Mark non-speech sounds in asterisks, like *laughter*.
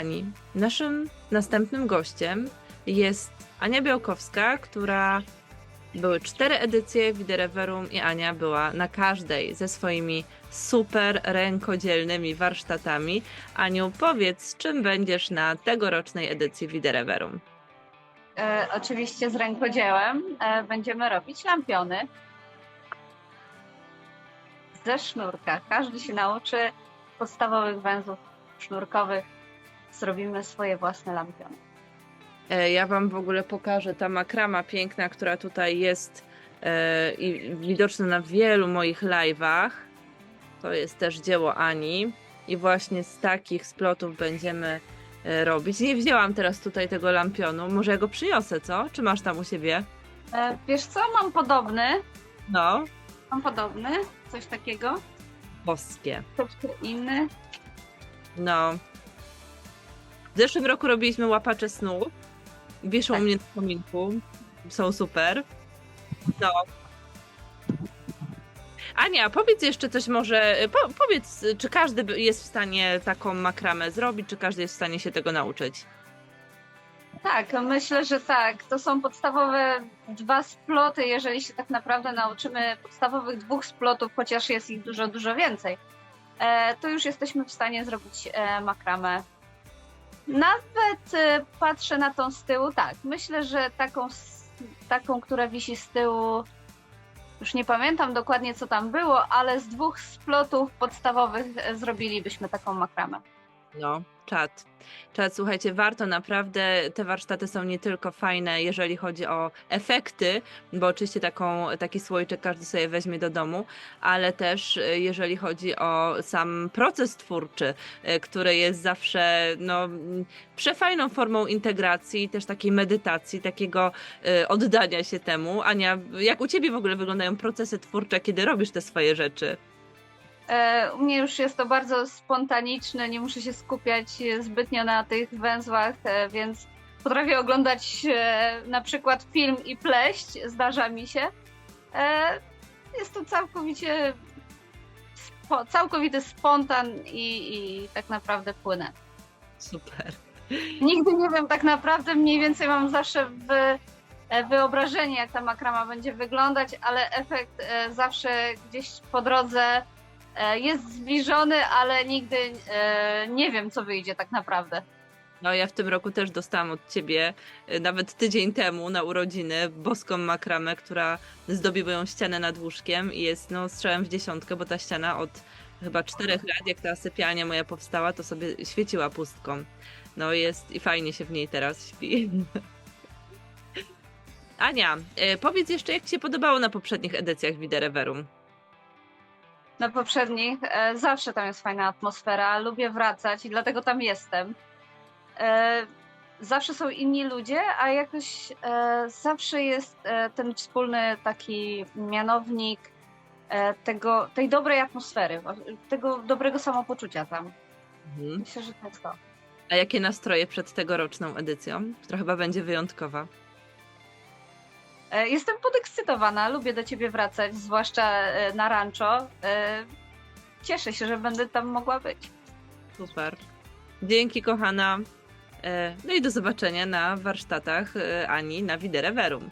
kochani, naszym następnym gościem jest Ania Białkowska, która były cztery edycje Widereverum i Ania była na każdej ze swoimi super rękodzielnymi warsztatami. Aniu, powiedz, czym będziesz na tegorocznej edycji Widereverum? E, oczywiście z rękodziełem e, będziemy robić lampiony ze sznurka. Każdy się nauczy podstawowych węzłów sznurkowych. Zrobimy swoje własne lampiony. E, Ja Wam w ogóle pokażę ta makrama piękna, która tutaj jest e, i widoczna na wielu moich live'ach. To jest też dzieło Ani i właśnie z takich splotów będziemy e, robić. Nie wzięłam teraz tutaj tego lampionu, może ja go przyniosę, co? Czy masz tam u siebie? E, wiesz co, mam podobny, No, mam podobny, coś takiego, boskie. troszkę inny. No. W zeszłym roku robiliśmy łapacze snów. Wieszą Tak. mnie na kominku. Są super. No. Ania, powiedz jeszcze coś może, po, powiedz, czy każdy jest w stanie taką makramę zrobić, czy każdy jest w stanie się tego nauczyć? Tak, myślę, że tak. To są podstawowe dwa sploty, jeżeli się tak naprawdę nauczymy podstawowych dwóch splotów, chociaż jest ich dużo, dużo więcej, e, to już jesteśmy w stanie zrobić e, makramę. Nawet e, patrzę na tą z tyłu, tak, myślę, że taką, taką, która wisi z tyłu, już nie pamiętam dokładnie co tam było, ale z dwóch splotów podstawowych e, zrobilibyśmy taką makramę. No, czat. Czat, słuchajcie, warto naprawdę, te warsztaty są nie tylko fajne, jeżeli chodzi o efekty, bo oczywiście taką, taki słoiczek każdy sobie weźmie do domu, ale też e, jeżeli chodzi o sam proces twórczy, e, który jest zawsze no, przefajną formą integracji, też takiej medytacji, takiego e, oddania się temu. Ania, jak u ciebie w ogóle wyglądają procesy twórcze, kiedy robisz te swoje rzeczy? E, U mnie już jest to bardzo spontaniczne, nie muszę się skupiać zbytnio na tych węzłach, e, więc potrafię oglądać e, na przykład film i pleść, zdarza mi się. Jest to całkowicie spo, całkowity spontan i, i tak naprawdę płynę. Super. Nigdy nie wiem tak naprawdę, mniej więcej mam zawsze w wyobrażenie, jak ta makrama będzie wyglądać, ale efekt zawsze gdzieś po drodze jest zbliżony, ale nigdy e, nie wiem, co wyjdzie tak naprawdę. No ja w tym roku też dostałam od ciebie y, nawet tydzień temu na urodziny boską makramę, która zdobi moją ścianę nad łóżkiem i jest no strzałem w dziesiątkę, bo ta ściana od chyba czterech lat, jak ta sypialnia moja powstała, to sobie świeciła pustką. No jest i fajnie się w niej teraz śpi. *laughs* Ania, powiedz jeszcze, jak ci się podobało na poprzednich edycjach Widereverum? Na poprzednich e, zawsze tam jest fajna atmosfera, lubię wracać i dlatego tam jestem. E, zawsze są inni ludzie, a jakoś e, zawsze jest ten wspólny taki mianownik tego, tej dobrej atmosfery, tego dobrego samopoczucia tam. Mhm. Myślę, że to jest to. A jakie nastroje przed tegoroczną edycją, która chyba będzie wyjątkowa? E, Jestem podekscytowana, lubię do ciebie wracać, zwłaszcza e, na rancho. E, Cieszę się, że będę tam mogła być. Super. Dzięki, kochana. No i do zobaczenia na warsztatach Ani na Widereverum.